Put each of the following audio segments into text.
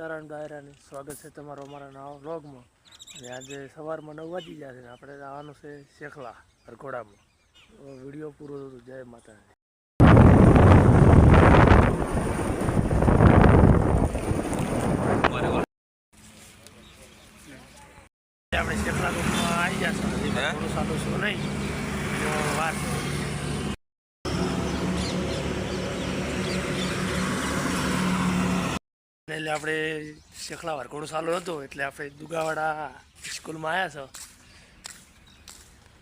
સીતારામ ડાયરાની સ્વાગત છે તમારો અમારા નવા વ્લોગમાં. અને આજે સવારમાં નવ વાગી ગયા છે આપણે આવવાનું છે શેખલા અરઘોડામાં વીડિયો પૂરો થતો જય માતાજી આપણે શેખલા રૂમમાં આવી ગયા છે હજી હે? થોડું સારું શું નહીં એનો વાર છે એટલે આપણે શેખલા વરઘોડો સાલો હતો, એટલે આપણે દુગાવાડા સ્કૂલમાં આવ્યા છો.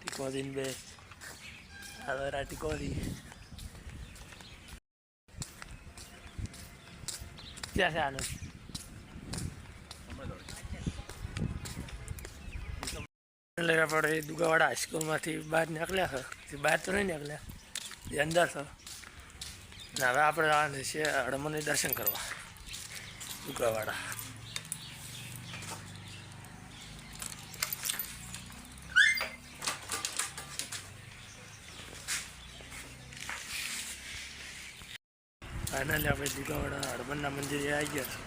ટીકોજીન બે. આદરા ટીકોદી ક્યાં છે આનું? એટલે આપણે દુગાવાડા હાઈસ્કૂલમાંથી બહાર નીકળ્યા છે. બહાર તો નહીં નીકળ્યા. અંદર છો. ને, હવે આપણે આ છે હડમની દર્શન કરવા. દુગાવાડા ફાઇનલી આપણે દુગાવાડા હડમનના મંદિરે આવી ગયા છે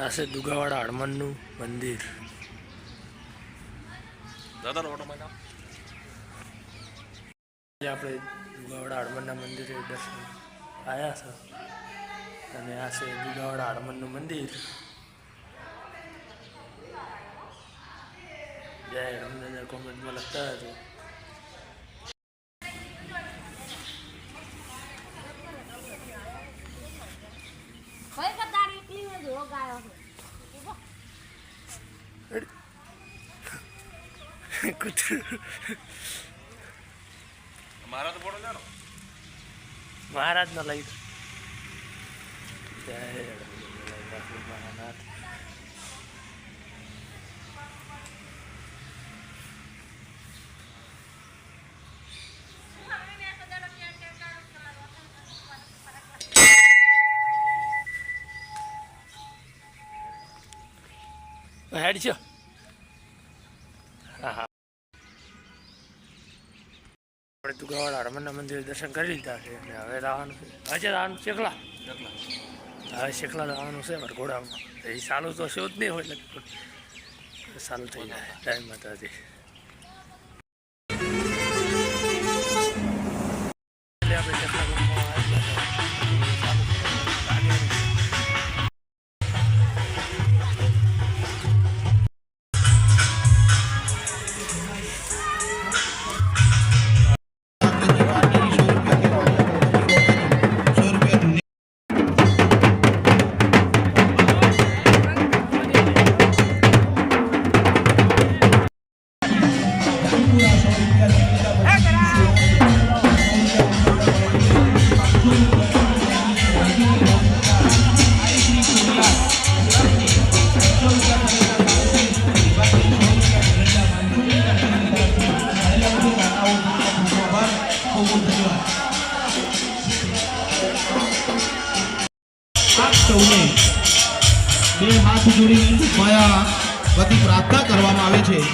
આ છે દુગાવાડા હડમનનું મંદિર. દાદા ઓટો આજે આપણે દુગાવાડા હડમનના મંદિરે દર્શન આવ્યા છે. અને આ છે દુગાવાડા હડમનનું મંદિર. જય હડમને કોમેન્ટમાં લખતા હતો ભાઈ કે તારી એકલી ને જો ગાયો છે કૂતરું મારા તો ફોટો જાણો મહારાજનો લઈ જય હડમને મહાનાથ હેડ છો આપણે દુગાવાડા હનુમાનના મંદિરે દર્શન કરી લીધા છે. અને હવે રાવાનું છે. આજે રાવાનું શેખલા. હવે શેખલા રાવાનું છે વરઘોડામાં એ સારું તો શું જ નહીં હોય લગભગ સારું થઈ જાય. ટાઈમ માતાજી. એટલે આપણે શેખલા છે.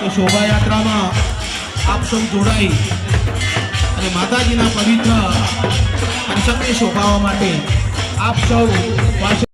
કે શોભાયાત્રામાં આપ સૌ જોડાઈ અને માતાજીના પવિત્ર અંશને શોભાવવા માટે આપ સૌ પાસે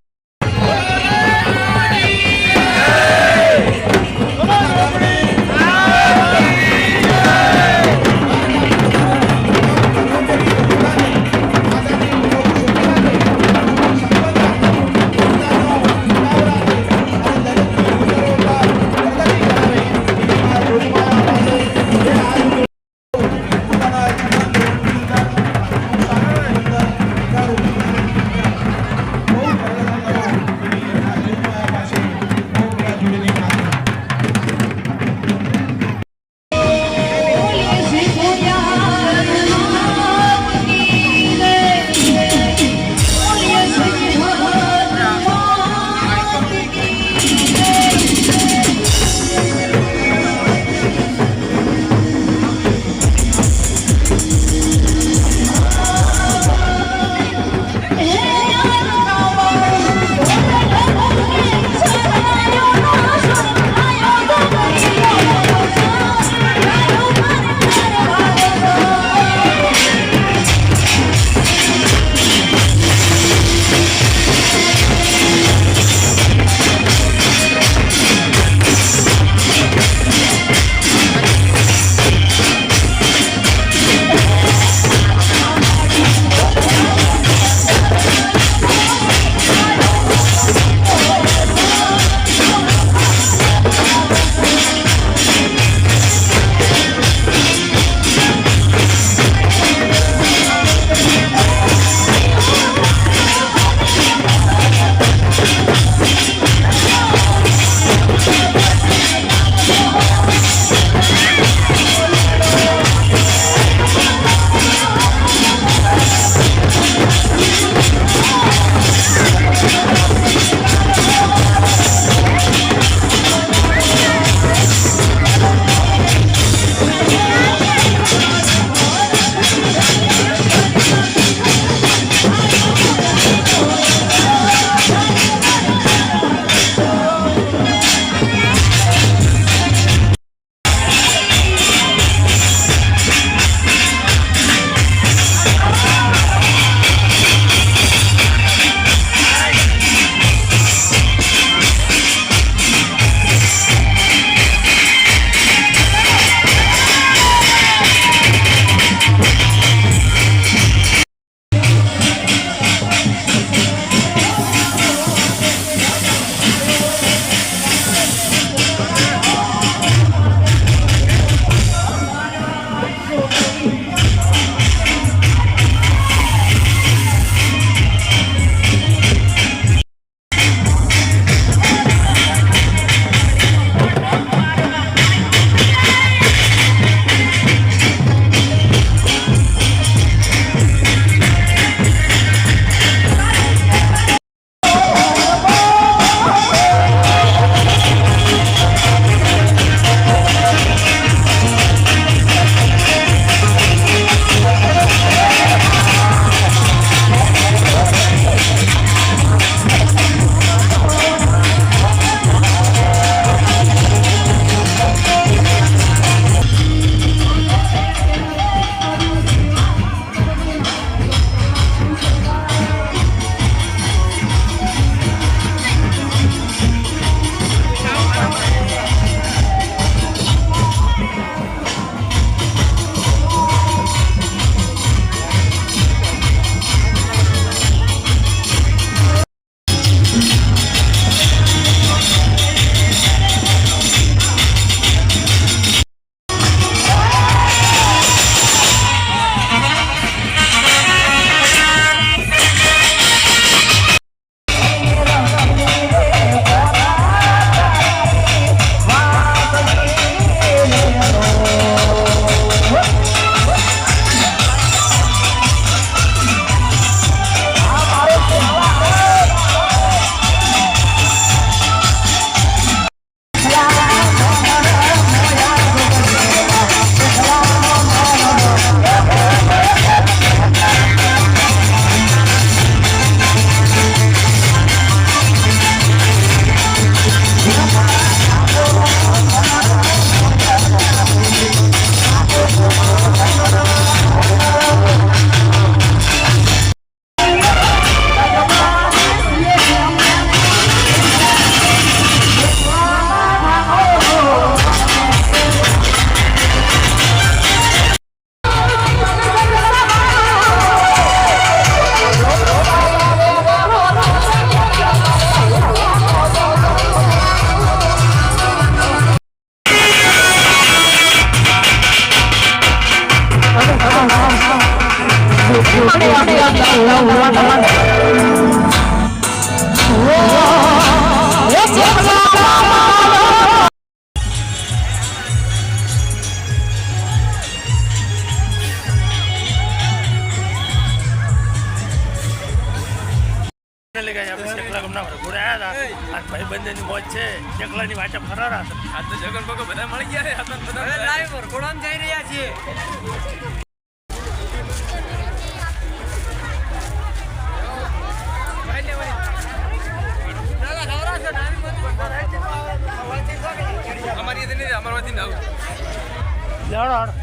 આવું લેવડો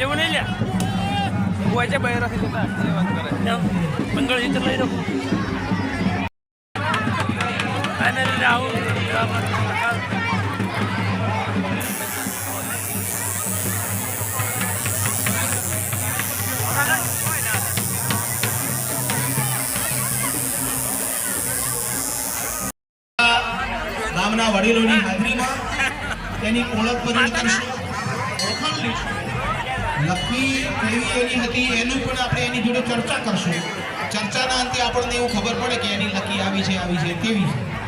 લેવું નહીં લ્યા કોઈ છે બહેરાથી જતા એ વાત કરે. મંગળ ચિત્ર લઈ લીધે ગામના વડીલોની હાજરીમાં તેની ઓળખ કરશું ઓળખાણ લઈશું લખી કેવી એની હતી, એનું પણ આપણે એની જોડે ચર્ચા કરશું. ચર્ચાના અંતે આપણને એવું ખબર પડે કે એની લકી આવી છે આવી છે, કેવી છે.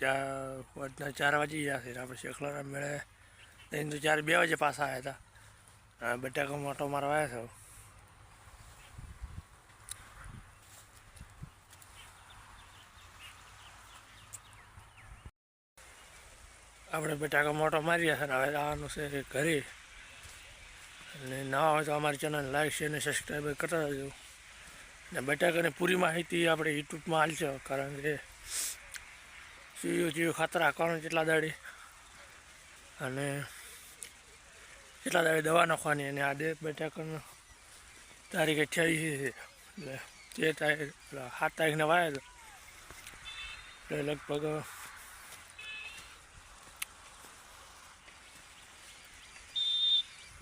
ચાર વાતના ચાર વાગી ગયા છે. આપણે શેખલાના મેળે નહીં તો ચાર બે વાગે પાછા આવ્યા હતા. હવે બટાકા મોટો મારવા આવ્યા છો. આપણે બટાકા મોટો માર્યા છે હવે આવવાનું છે કે ઘરે. અને ના હોય તો અમારી ચેનલ લાઈક છે અને સબસ્ક્રાઈબ કરતા રહેજો. ને બટાકાની પૂરી માહિતી આપણે યુટ્યુબમાં હાલશો કારણ કે ચીયું ચીયું ખાતર નાખવાનું કેટલા દાડી. અને કેટલા દાડી દવા નાખવાની અને આ ડેટ બેઠકનો તારીખ અઠ્યાવીસ છે. એટલે તે તારીખ સાત તારીખને વાયા એટલે લગભગ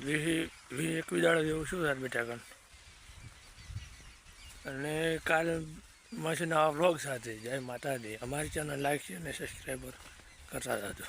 વીસ વીસ, એકવીસ દાડો જેવું શું થાય બેઠકન અને કાલ મળશે નવા બ્લોગ સાથે જય માતાજી. અમારી ચેનલ લાઈક છે અને સબસ્ક્રાઈબર કરતા જજો